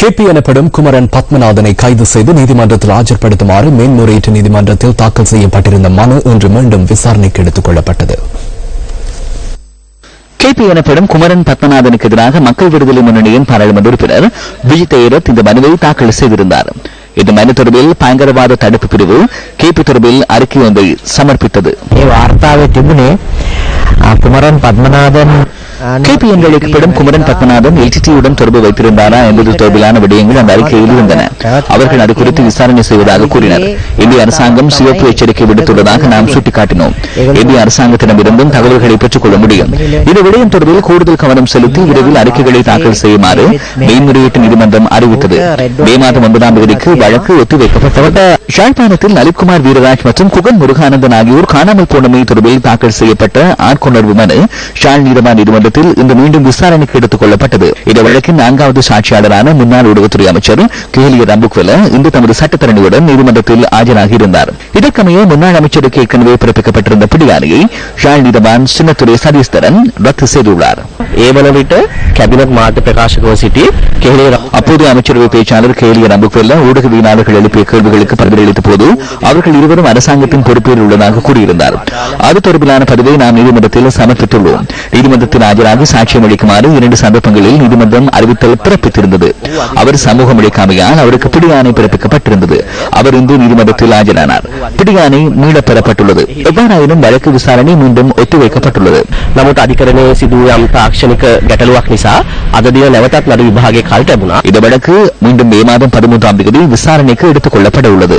KP எனப்படும் குமரன் பத்மநாதனை கைது செய்து நீதிமன்றத்தில் ஆஜர்படுத்துமாறு மேன்முறையீட்டு நீதிமன்றத்தில் தாக்கல் செய்யப்பட்டிருந்த மனு இன்று மீண்டும் விசாரணைக்கு எடுத்துக் கொள்ளப்பட்டது. கேபி எனப்படும் குமரன் பத்மநாதனுக்கு எதிராக மக்கள் விடுதலை முன்னணியின் பாராளுமன்ற உறுப்பினர் விஜய் இந்த மனுவை தாக்கல் செய்திருந்தார். இந்த மனு தொடர்பில் பயங்கரவாத தடுப்பு பிரிவு கே பி தொடர்பில் அறிக்கை ஒன்றை சமர்ப்பித்தது. குமரன் பத்மநாதன் கேபிஎன்களுக்கு படும் குமரன் பத்மநாதன் எல்டிடியுடன் தொடர்பு வைத்திருந்தாரா என்பது தொடர்பிலான விடயங்கள் அந்த அறிக்கையில் இருந்தன. அவர்கள் அது குறித்து விசாரணை செய்வதாக கூறினர். இந்திய அரசாங்கம் சிவப்பு எச்சரிக்கை விடுத்துள்ளதாக நாம் சுட்டிக்காட்டினோம். இந்திய அரசாங்கத்திடமிருந்தும் தகவல்களை பெற்றுக் கொள்ள முடியும். இந்த விடயம் தொடர்பில் கூடுதல் கவனம் செலுத்தி விரைவில் அறிக்கைகளை தாக்கல் செய்யுமாறு மேன்முறையீட்டு நீதிமன்றம் அறிவித்தது. மே மாதம் ஒன்பதாம் தேதிக்கு வழக்கு ஒத்திவைக்கப்பட்டது யாழ்ப்பாணத்தில் லலித்குமார் வீரராஜ் மற்றும் குகன் முருகானந்தன் ஆகியோர் காணாமல் போனமை தொடர்பில் தாக்கல் செய்யப்பட்ட ஆட்கொணர்வு மனு ஷாழ் நீதவான் நீதிமன்றம் நீதிமன்றத்தில் இன்று மீண்டும் விசாரணைக்கு எடுத்துக் கொள்ளப்பட்டது. இந்த வழக்கின் நான்காவது சாட்சியாளரான முன்னாள் உளவுத்துறை அமைச்சர் கேலிய ரம்புக்வெல இன்று தமது சட்டத்தரணியுடன் நீதிமன்றத்தில் ஆஜராகி இருந்தார். இதற்கமைய முன்னாள் அமைச்சருக்கு ஏற்கனவே பிறப்பிக்கப்பட்டிருந்த பிடியாணையை ஷால் நீதவான் சின்னத்துறை சதீஸ்தரன் ரத்து செய்துள்ளார். ඒ වන විට කැබිනට් මාධ්‍ය ප්‍රකාශකව සිටි කෙහෙලේ அப்போது அமைச்சரவை பேச்சாளர் கேலிய ரம்புக்வெல்ல ஊடகவியலாளர்கள் எழுப்பிய கேள்விகளுக்கு பதிலளித்த போது அவர்கள் இருவரும் அரசாங்கத்தின் பொறுப்பில் உள்ளதாக கூறியிருந்தார் அது தொடர்பிலான பதிவை நாம் நீதிமன்றத்தில் சமர்ப்பித்துள்ளோம் நீதிமன்றத்தில் ஆஜராகி சாட்சியம் அளிக்குமாறு இரண்டு சந்தர்ப்பங்களில் நீதிமன்றம் அறிவித்தல் பிறப்பித்திருந்தது அவர் சமூகம் அளிக்காமையால் அவருக்கு பிடியாணை பிறப்பிக்கப்பட்டிருந்தது அவர் இன்று நீதிமன்றத்தில் ஆஜரானார் பிடியாணை மீளப் பெறப்பட்டுள்ளது எவ்வாறாயினும் வழக்கு விசாரணை மீண்டும் ஒத்திவைக்கப்பட்டுள்ளது නමුත් අධිකරණයේ සිදු වූ යම් තාක්ෂණික ගැටලුවක් නිසා අද දින නැවතත් නඩු විභාගයේ කල් ලැබුණා. இந்த வழக்கு மீண்டும் மே மாதம் பதிமூன்றாம் தேதி விசாரணைக்கு எடுத்துக் கொள்ளப்பட உள்ளது